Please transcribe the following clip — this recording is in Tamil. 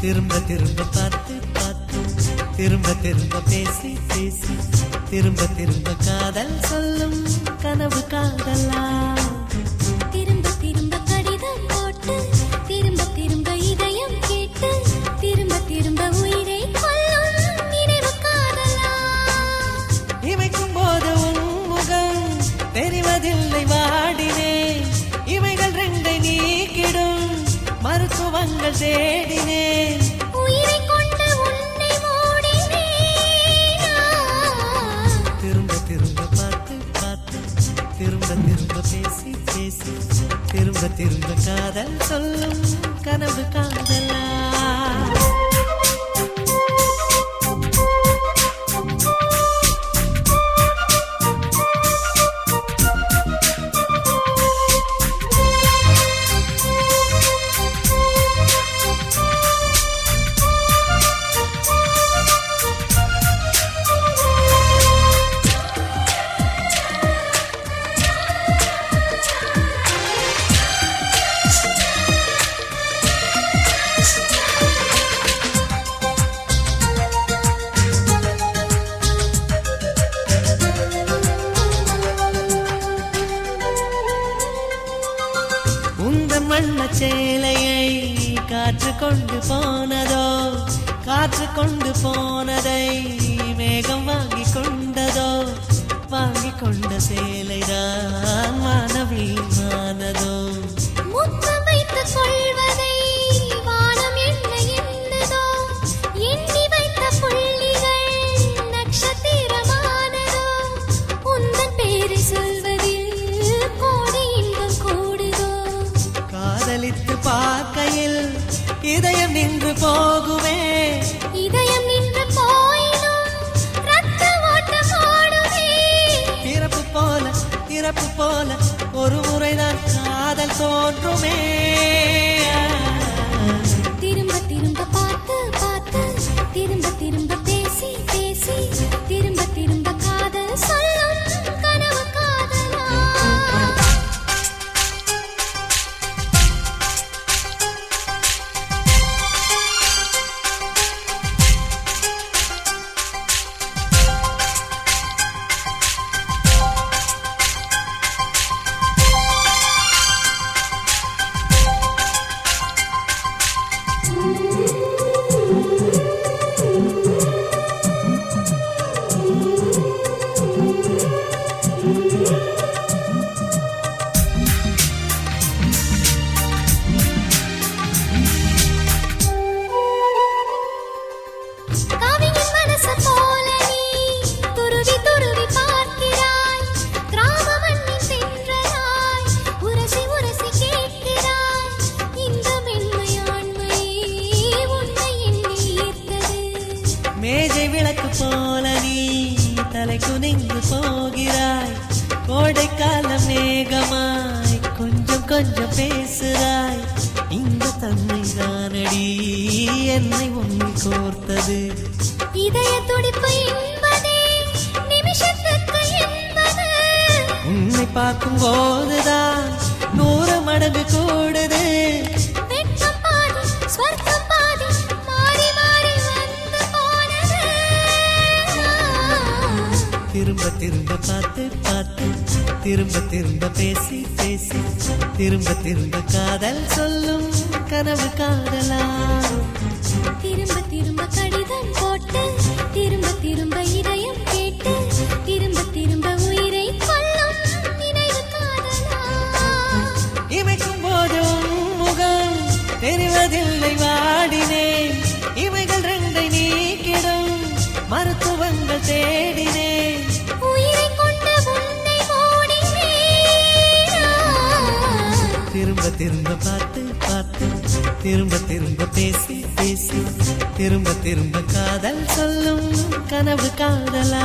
திரும்ப திரும்ப பார்த்து பார்த்து திரும்ப திரும்ப பேசி பேசி திரும்ப திரும்ப காதல் சொல்லும் கனவு காதலா. திரும்ப திரும்ப கடிதம் போட்டு திரும்ப திரும்ப இதயம் கேட்டு திரும்ப திரும்ப உயிரை இமைக்கும் போது உன் முகம் தெரிவதில்லை வாடினேன். இவைகள் ரெண்டை நீக்கிடும் மருத்துவங்கள் தேடினேன். திரும்ப திரும்ப காதல் சொல்லும் கனவு காதலா? சொன்ன சேலையை காற்று கொண்டு போனதோ? காற்று கொண்டு போனதை மேகம் வாங்கி கொண்டதோ? வாங்கி கொண்ட சேலை இதயம் நின்று போகுமே. இதயம் நின்று போயினும் ரத்த ஓட்டம் ஓடுமே பிறப்பு போல இறப்பு போல ஒரு முறைதான் காதல் தோன்றுமே. மேஜை விளக்கு போல நீ தலை குனிந்து போகிறாய். கோடைக்கால மேகமாய் கொஞ்சம் கொஞ்சம் பேசுறாய் இந்த தன்மை தானடி என்னை உன்னை கோர்த்தது. இதய துடிப்பு உன்னை பார்க்கும் போதுதான் நூறு மடங்கு கூடுது திரும்ப திரும்ப பேசி பேசி திரும்ப திரும்ப காதல் சொல்லும் கனவு காதலா திரும்ப திரும்ப கடிதம் போட்டு திரும்ப திரும்ப இதயம் கேட்டு திரும்ப திரும்ப உயிரை கொல்லும் நினைவு காதலா இமைக்கும் போதும் முகம் தெரிவதில்லை வாடினேன். இவைகள் ரெண்டை நீக்கிடும் மருத்துவங்கள் தேடி திரும்ப பார்த்து பார்த்து. திரும்ப திரும்ப பேசி பேசி. திரும்ப திரும்ப காதல் சொல்லும் கனவு காதலா.